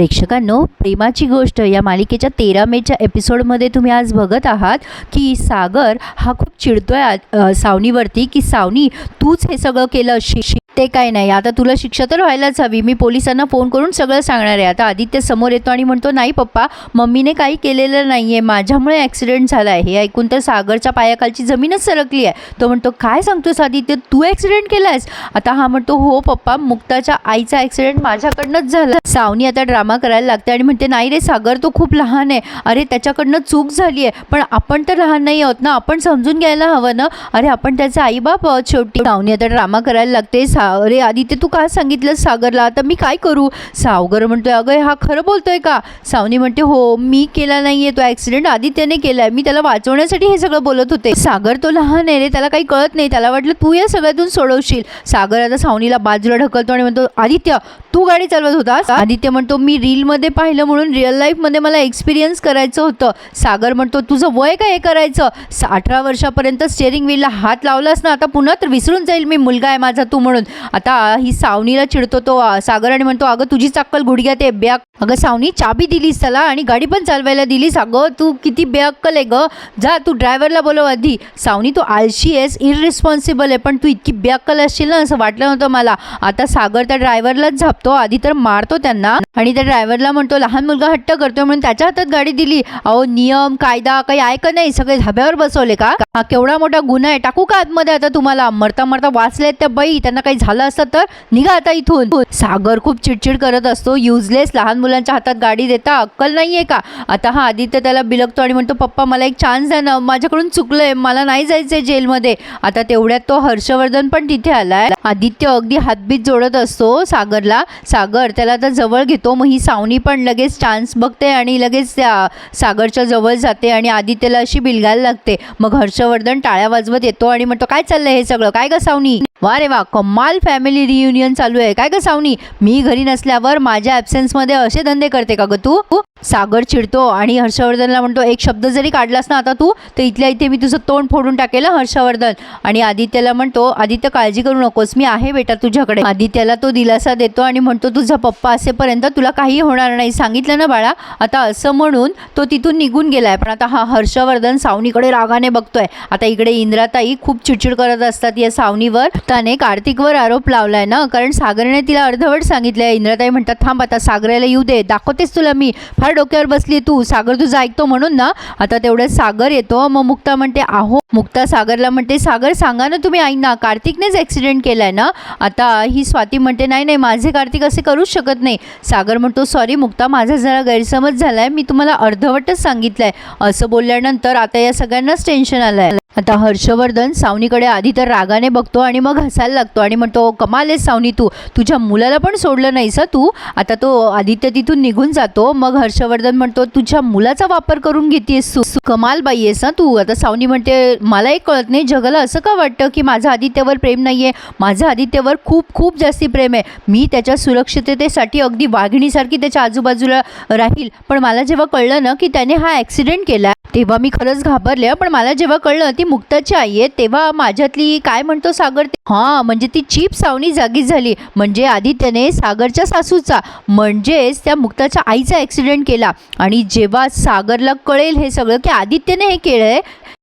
प्रेक्षकांनो प्रेमाची गोष्ट या मालिकेच्या तेरा मेच्या एपिसोडमध्ये तुम्ही आज बघत आहात की सागर हा खूप चिडतोय सावनीवरती की सावनी तूच हे सगळं केलं शि ते काय नाही. आता तुला शिक्षा तर व्हायलाच हवी. मी पोलिसांना फोन करून सगळं सांगणार आहे. आता आदित्य समोर येतो आणि म्हणतो नाही पप्पा मम्मीने काही केलेलं नाही आहे माझ्यामुळे ॲक्सिडेंट झाला आहे. हे ऐकून तर सागरच्या पायाखालची जमीनच सरकली आहे. तो म्हणतो काय सांगतोस आदित्य? तू ॲक्सिडेंट केला आहेस आता हा म्हणतो हो पप्पा मुक्ताच्या आईचा ॲक्सिडेंट माझ्याकडनंच झाला. सावनी आता ड्रामा करायला लागते आणि म्हणते नाही रे सागर तो खूप लहान आहे. अरे त्याच्याकडनं चूक झाली आहे. पण आपण तर लहान नाही आहोत ना. आपण समजून घ्यायला हवं ना. अरे आपण त्याचं आईबाप आहोत शेवटी. सावनी आता ड्रामा करायला लागते. सा अरे आदित्य तू का सांगितलं सागरला? आता मी काय करू? सावगर म्हणतोय अगं हा खरं बोलतोय का? सावनी म्हणते हो मी केला नाही आहे तो ॲक्सिडेंट आदित्यने केला आहे मी त्याला वाचवण्यासाठी हे सगळं बोलत होते. सागर तो लहान आहे रे त्याला काही कळत नाही. त्याला वाटलं तू या सगळ्यातून सोडवशील. सागर आता सावनीला बाजूला ढकलतो आणि म्हणतो आदित्य तू गाडी चालवत होतास? आदित्य म्हणतो मी रीलमध्ये पाहिलं म्हणून रिअल लाईफमध्ये मला एक्सपिरियन्स करायचं होतं. सागर म्हणतो तुझं वय काय हे करायचं? अठरा वर्षापर्यंत स्टेअरिंग व्हीलला हात लावलास ना आता पुन्हा तर विसरून जाईल मी. मुलगा आहे माझा तू म्हणून. आता ही सावनीला चिडतो तो सागर आणि म्हणतो अगं तुझी चक्कल गुडघ्यात आहे ब्याक अगं सावनी चाबी दिलीस त्याला आणि गाडी पण चालवायला दिलीस. अगं तू किती बेअक्कल आहे ग. जा तू ड्रायव्हरला बोलव आधी. सावनी तू आळशी आहेस इररिस्पॉन्सिबल आहे पण तू इतकी बेअक्कल असशील ना असं वाटलं नव्हतं मला. आता सागर त्या ड्रायव्हरलाच झापतो आधी तर मारतो त्यांना. आणि त्या ड्रायव्हरला म्हणतो लहान मुलगा हट्ट करतो म्हणून त्याच्या हातात गाडी दिली. अहो नियम कायदा काही आहे का नाही सगळे धाब्यावर बसवले का? केवढा मोठा गुन्हा आहे टाकू का आतमध्ये आता तुम्हाला? मरता मरता वाचलेत त्या बाई त्यांना काही झालं असतं तर निघा आता इथून. सागर खूप चिडचिड करत असतो. युजलेस लहान मुलांच्या हातात गाडी देता अक्कल नाहीये का? आता हा आदित्य त्याला बिलगतो आणि म्हणतो पप्पा मला एक चान्स द्या ना. माझ्याकडून चुकलंय. मला नाही जायचंय जेलमध्ये. आता तेवढ्यात तो हर्षवर्धन पण तिथे आलाय. आदित्य अगदी हातबीत जोडत असतो सागरला. सागर त्याला आता जवळ घेतो. मग ही सावनी पण लगेच चान्स बघते आणि लगेच त्या सागरच्या जवळ जाते आणि आदित्यला अशी बिलगायला लागते. मग हर्षवर्धन टाळ्या वाजवत येतो आणि म्हणतो काय चाललंय हे सगळं? काय ग सावनी? वा रे वा कमाल फॅमिली रियुनियन चालू आहे. काय ग सावनी? मी घरी नसल्यावर माझ्या ॲब्सेन्समध्ये असे धंदे करते का ग तू? सागर चिडतो आणि हर्षवर्धनला म्हणतो एक शब्द जरी काढलास ना आता तू तर इथल्या इथे मी तुझं तोंड फोडून टाकेल हर्षवर्धन. आणि आदित्यला म्हणतो आदित्य काळजी करू नकोस मी आहे बेटा तुझ्याकडे. आदित्यला तो दिलासा देतो आणि म्हणतो तुझा पप्पा असेपर्यंत तुला काही होणार नाही. सांगितलं ना बाळा आता असं म्हणून तो तिथून निघून गेलाय. पण आता हा हर्षवर्धन सावनीकडे रागाने बघतोय. आता इकडे इंद्राताई खूप चिडचिड करत असतात या सावनीवर. त्याने कार्तिकवर आरोप लावलाय ना कारण सागरने तिला अर्धवट सांगितलंय. इंद्राताई म्हणतात थांब आता सागराला येऊ दे दाखवतेस तुला मी. फार डोक्यावर बसली तू सागर तुझं ऐकतो म्हणून ना. आता तेवढ्यात सागर येतो. मग मुक्ता म्हणते आहो. मुक्ता सागरला म्हणते सागर सांगा ना तुम्ही ऐक कार्तिकनेच ॲक्सिडेंट केलाय ना? आता ही स्वाती म्हणते नाही नाही माझे कार्तिक असे करूच शकत नाही. सागर म्हणतो सॉरी मुक्ता माझा जरा गैरसमज झालाय. मी तुम्हाला अर्धवटच सांगितलंय. असं बोलल्यानंतर आता या सगळ्यांनाच टेन्शन आलंय. आता हर्षवर्धन सावनीकडे आधी तर रागाने बघतो आणि मग हसायला लागतो आणि म्हणतो कमाल आहे सावनी तू. तुझ्या मुलाला पण सोडलं नाहीस हं तू. आता तो आदित्य तिथून निघून जातो. मग हर्ष हर्षवर्धन म्हणतो तुझ्या मुलाचा वापर करून घेतेस तू. कमाल बाई आहेस ना तू. आता सावनी म्हणते मला एक कळत नाही जगाला असं का वाटतं की माझं आदित्यवर प्रेम नाही आहे माझं आदित्यवर खूप खूप जास्ती प्रेम आहे. मी त्याच्या सुरक्षिततेसाठी अगदी वाघिणीसारखी त्याच्या आजूबाजूला राहील. पण मला जेव्हा कळलं ना की त्याने हा ॲक्सिडेंट केला तेव्हा मी खरंच घाबरले पण मला जेव्हा कळलं ती मुक्ताची आई आहे तेव्हा माझ्यातली काय म्हणतो सागर ते हां म्हणजे ती चीप सावनी जागी झाली. म्हणजे आदित्यने सागरच्या सासूचा म्हणजेच त्या मुक्ताच्या आईचा ॲक्सिडेंट केला. आणि जेव्हा सागरला कळेल हे सगळं की आदित्यने हे केलं आहे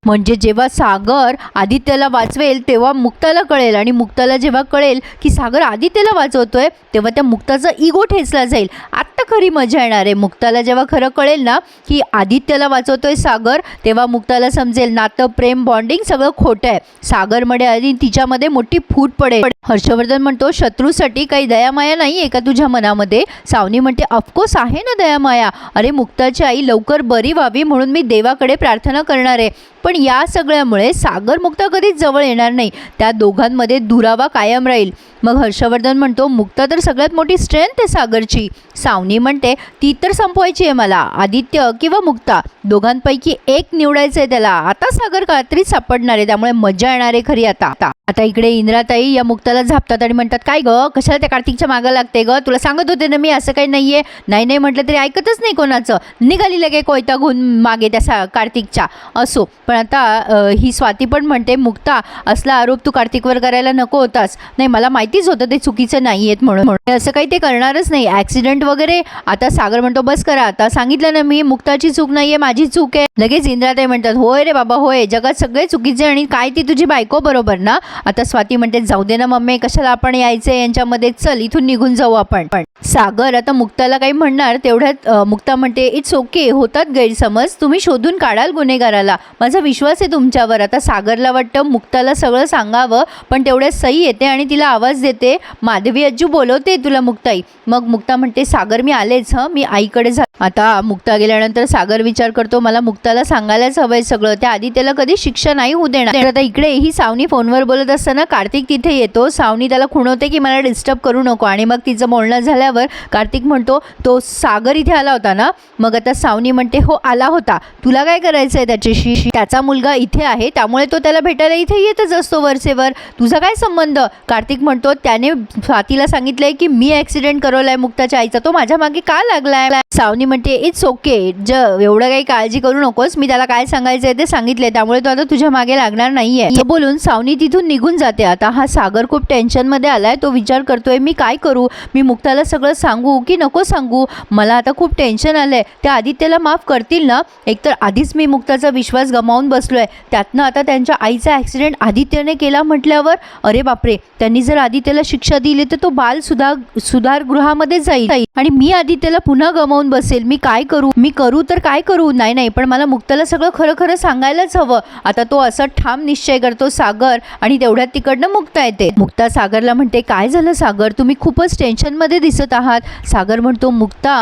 म्हणजे जेव्हा सागर आदित्यला वाचवेल तेव्हा मुक्ताला कळेल आणि मुक्ताला जेव्हा कळेल की सागर आदित्यला वाचवतोय तेव्हा त्या मुक्ताचा इगो ठेचला जाईल. आत्ता खरी मजा येणार आहे. मुक्ताला जेव्हा खरं कळेल ना की आदित्यला वाचवतोय सागर तेव्हा मुक्ताला समजेल नातं प्रेम बॉन्डिंग सगळं खोटं आहे. सागरमध्ये आणि तिच्यामध्ये मोठी फूट पडेल. हर्षवर्धन म्हणतो शत्रूसाठी काही दयामाया नाही आहे का तुझ्या मनामध्ये? सावनी म्हणते ऑफकोर्स आहे ना दयामाया. अरे मुक्ताची आई लवकर बरी व्हावी म्हणून मी देवाकडे प्रार्थना करणार आहे. पण या सगळ्यामुळे सागर मुक्ता कधीच जवळ येणार नाही. त्या दोघांमध्ये दुरावा कायम राहील. मग हर्षवर्धन म्हणतो मुक्ता तर सगळ्यात मोठी स्ट्रेंथ आहे सागरची. सावनी म्हणते ती तर संपवायची आहे मला. आदित्य किंवा मुक्ता दोघांपैकी एक निवडायचं आहे त्याला. आता सागर कात्रीच सापडणार आहे त्यामुळे मजा येणार आहे खरी आता. आता आता इकडे इंद्राताई या मुक्ताला झापतात आणि म्हणतात काय ग? कशाला त्या कार्तिकच्या मागं लागते ग? तुला सांगत होते ना मी असं काही नाहीये. नाही नाही म्हटलं तरी ऐकतच नाही कोणाचं. निघाली लगे कोयता घेऊन मागे त्या सा कार्तिकच्या. असो पण आता ही स्वाती पण म्हणते मुक्ता असला आरोप तू कार्तिकवर करायला नको होतास. नाही मला माहितीच होतं ते चुकीचं नाही आहेत म्हणून म्हणून असं काही ते करणारच नाही. ॲक्सिडेंट वगैरे आता सागर म्हणतो बस करा आता सांगितलं ना मी मुक्ताची चूक नाही आहे माझी चूक आहे. लगेच इंद्राताई म्हणतात होय रे बाबा होय. जगात सगळे चुकीचे आणि काय ती तुझी बायको बरोबर ना? आता स्वाती म्हणते जाऊ दे ना मम्मी कशाला आपण यायचे यांच्यामध्ये चल इथून निघून जाऊ आपण. पण सागर आता मुक्ताला काही म्हणणार तेवढ्यात मुक्ता म्हणते इट्स ओके होतात गैरसमज. तुम्ही शोधून काढाल गुन्हेगाराला. माझा विश्वास आहे तुमच्यावर. आता सागरला वाटतं मुक्ताला सगळं सांगावं पण तेवढ्यात सई येते आणि तिला आवाज देते माधवी अज्जू बोलवते तुला मुक्ताई. मग मुक्ता म्हणते सागर मी आलेच हं. मी आईकडे जा. आता मुक्ता गेल्यानंतर सागर विचार करतो मला मुक्ताला सांगायलाच हवंय सगळं. त्या आधी त्याला कधी शिक्षा नाही होऊ देणार. आता इकडे ही सावनी फोनवर बोलत असताना कार्तिक तिथे येतो. सावनी त्याला खुणवते की मला डिस्टर्ब करू नको. आणि मग तिचं बोलणं झाल्यावर कार्तिक म्हणतो तो सागर इथे आला होता ना? मग आता सावनी म्हणते हो आला होता. तुला काय करायचं आहे त्याच्याशी? त्याचा मुलगा इथे आहे त्यामुळे तो त्याला भेटायला इथे येतच असतो वरसेवर तुझा काय संबंध? कार्तिक म्हणतो त्याने स्वातीला सांगितलंय की मी ॲक्सिडेंट करवलाय मुक्ताच्या आईचा. तो माझ्या मागे का लागलाय? सावनी म्हणते इट्स ओके ज एवढं काही काळजी करू नकोस. मी त्याला काय सांगायचंय ते सांगितलंय. त्यामुळे तो आता तुझ्या मागे लागणार नाहीये. हे बोलून सावनी तिथून निघून जाते. आता हा सागर खूप टेन्शनमध्ये आलाय. तो विचार करतोय मी काय करू? मी मुक्ताला सगळं सांगू की नको सांगू? मला आता खूप टेन्शन आलंय. त्या आदित्यला माफ करतील ना? एकतर आधीच मी मुक्ताचा विश्वास गमाव गमावून आहे त्यातनं आता त्यांच्या आईचा ॲक्सिडेंट आदित्यने केला म्हटल्यावर अरे बापरे त्यांनी जर आदित्यला शिक्षा दिली तर तो बाल सुधार सुधारगृहामध्ये जाईल. आणि मी आदित्यला पुन्हा गमावून बसेल. मी काय करू? मी करू तर काय करू? नाही नाही पण मला मुक्ताला सगळं खरं खरं सांगायलाच हवं. आता तो असं ठाम निश्चय करतो सागर आणि तेवढ्यात तिकडनं मुक्ता येते. मुक्ता सागरला म्हणते काय झालं सागर? तुम्ही खूपच टेन्शनमध्ये दिसत आहात. सागर म्हणतो मुक्ता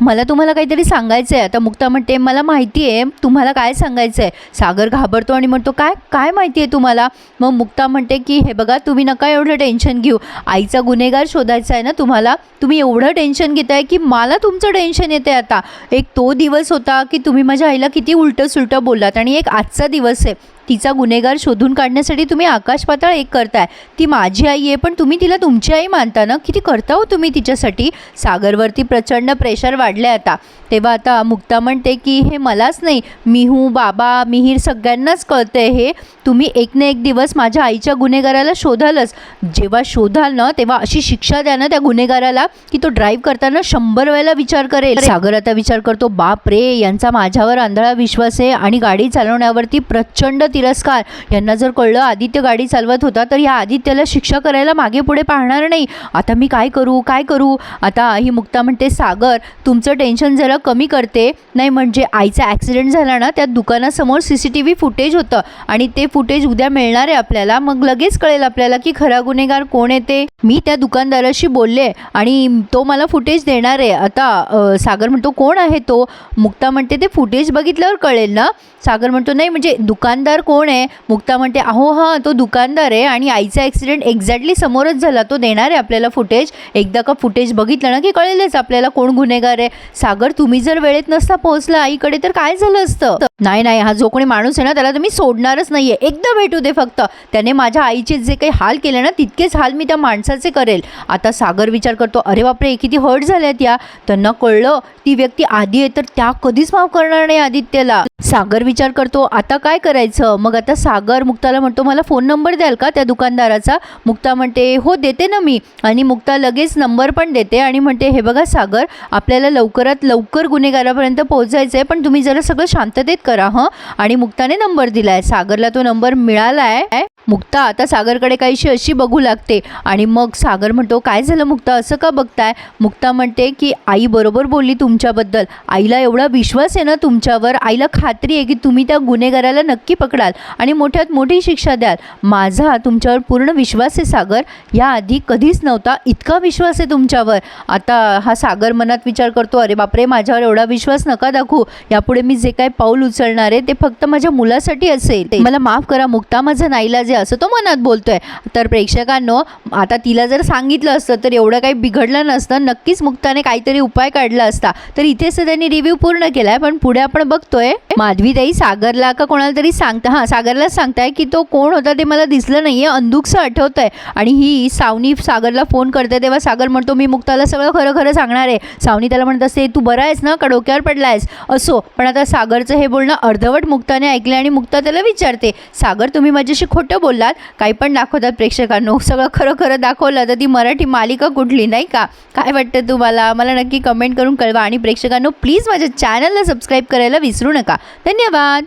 मला तुम्हाला काहीतरी सांगायचं आहे आता मुक्ता म्हणते मला माहिती आहे तुम्हाला काय सांगायचं आहे सागर घाबरतो आणि म्हणतो काय काय माहिती आहे तुम्हाला? मग मुक्ता म्हणते की हे बघा तुम्ही नका एवढं टेन्शन घेऊ. आईचा गुन्हेगार शोधायचा आहे ना तुम्हाला? तुम्ही एवढं टेन्शन घेताय की मला तुमचं टेन्शन येते आता. एक तो दिवस होता की तुम्ही माझ्या आईला किती उलटं सुलटं बोललात आणि एक आजचा दिवस आहे. तिचा गुन्हेगार शोधून काढण्यासाठी तुम्ही आकाश पाताळ एक करताय. ती माझी आई आहे पण तुम्ही तिला तुमची आई मानता ना? किती करता हो तुम्ही तिच्यासाठी? सागरवरती प्रचंड प्रेशर वाढलं आता. तेव्हा आता मुक्ता म्हणते की हे मलाच नाही. मिहू बाबा मिहीर सगळ्यांनाच कळतंय हे. तुम्ही एक ना एक दिवस माझ्या आईच्या गुन्हेगाराला शोधालच. जेव्हा शोधाल ना तेव्हा अशी शिक्षा द्या ना त्या गुन्हेगाराला की तो ड्राईव्ह करताना शंभर वेळेला विचार करेल. सागर आता विचार करतो बाप रे यांचा माझ्यावर आंधळा विश्वास आहे आणि गाडी चालवण्यावरती प्रचंड तिरस्कार. यांना जर कळलं आदित्य गाडी चालवत होता तर या आदित्यला शिक्षा करायला मागे पुढे पाहणार नाही. आता मी काय करू काय करू? आता ही मुक्ता म्हणते सागर तुमचं टेन्शन जरा कमी करते. नाही म्हणजे आईचा ॲक्सिडेंट झाला ना त्या दुकानासमोर C C T V footage होतं आणि ते फुटेज उद्या मिळणार आहे आपल्याला. मग लगेच कळेल आपल्याला की खरा गुन्हेगार कोण येते मी त्या दुकानदाराशी बोलले आणि तो मला फुटेज देणार आहे. आता सागर म्हणतो कोण आहे तो? मुक्ता म्हणते ते फुटेज बघितल्यावर कळेल ना. सागर म्हणतो नाही म्हणजे दुकानदार कोण आहे? मुक्ता म्हणते अहो हां तो दुकानदार आहे आणि आईचा ॲक्सिडेंट एक्झॅक्टली समोरच झाला. तो देणार आहे आपल्याला फुटेज एकदा का फुटेज बघितलं ना की कळेलच आपल्याला कोण गुन्हेगार आहे. सागर तुम्ही जर वेळेत नसता पोहोचला आईकडे तर काय झालं असतं? नाही नाही हा जो कोणी माणूस आहे ना त्याला तुम्ही सोडणारच नाहीये. एकदा भेटू दे फक्त. त्याने माझ्या आईचे जे काही हाल केले ना तितकेच हाल मी त्या माणसाचे करेल. आता सागर विचार करतो अरे बापरे किती हर्ट झाल्यात या. त्यांना कळलं ती व्यक्ती आधी आहे तर त्या कधीच माफ करणार नाही आदित्यला. सागर विचार करतो आता काय करायचं? मग आता सागर मुक्ताला म्हणतो मला फोन नंबर द्याल का त्या दुकानदाराचा? मुक्ता म्हणते हो देते ना मी. आणि मुक्ता लगेच नंबर पण देते आणि म्हणते हे बघा सागर आपल्याला लवकरात लवकर गुन्हेगारापर्यंत पोहोचायचं आहे पण तुम्ही जरा सगळं शांततेत करा हं. आणि मुक्ताने नंबर दिला आहे सागरला तो नंबर मिळाला आहे मुक्ता आता सागरकडे काहीशी अशी बघू लागते. आणि मग सागर म्हणतो काय झालं मुक्ता? असं का बघताय? मुक्ता म्हणते की आई बरोबर बोलली तुमच्याबद्दल. आईला एवढा विश्वास आहे ना तुमच्यावर आईला खात्री आहे की तुम्ही त्या गुन्हेगाराला नक्की पकडाल आणि मोठ्यात मोठी शिक्षा द्याल. माझा तुमच्यावर पूर्ण विश्वास आहे सागर. याआधी कधीच नव्हता इतका विश्वास आहे तुमच्यावर. आता हा सागर मनात विचार करतो अरे बापरे माझ्यावर एवढा विश्वास नका दाखवू. यापुढे मी जे काही पाऊल उचलणार आहे ते फक्त माझ्या मुलासाठी असेल. ते मला माफ करा मुक्ता माझा नाईला जे असं तो मनात बोलतोय. तर प्रेक्षकांनो आता तिला जर सांगितलं असतं तर एवढं काही बिघडलं नसतं. नक्कीच मुक्ताने काहीतरी उपाय काढला असता. तर इथेच त्यांनी रिव्ह्यू पूर्ण केलाय पण पुढे आपण बघतोय. माधवीताई सागरला का कोणाला तरी सांगता हां सागरलाच सांगताय की तो कोण होता ते मला दिसलं नाहीये अंदुकसं आहे आणि ही सावनी सागरला फोन करते तेव्हा सागर म्हणतो मी मुक्ताला सगळं खरं खरं सांगणार आहे. सावनी त्याला म्हणत असते तू बरा आहेस ना का डोक्यावर पडला आहेस असो पण आता सागरचं हे बोलणं अर्धवट मुक्ताने ऐकले आणि मुक्ता त्याला विचारते सागर तुम्ही माझ्याशी खोटं बोललात काही पण दाखवतात प्रेक्षकांनो. सगळं खरं खरं दाखवलं तर ती मराठी मालिका कुठली नाही का? काय वाटतं तुम्हाला? मला नक्की कमेंट करून कळवा. आणि प्रेक्षकांनो प्लीज माझ्या चॅनलला सबस्क्राईब करायला विसरू नका. धन्यवाद!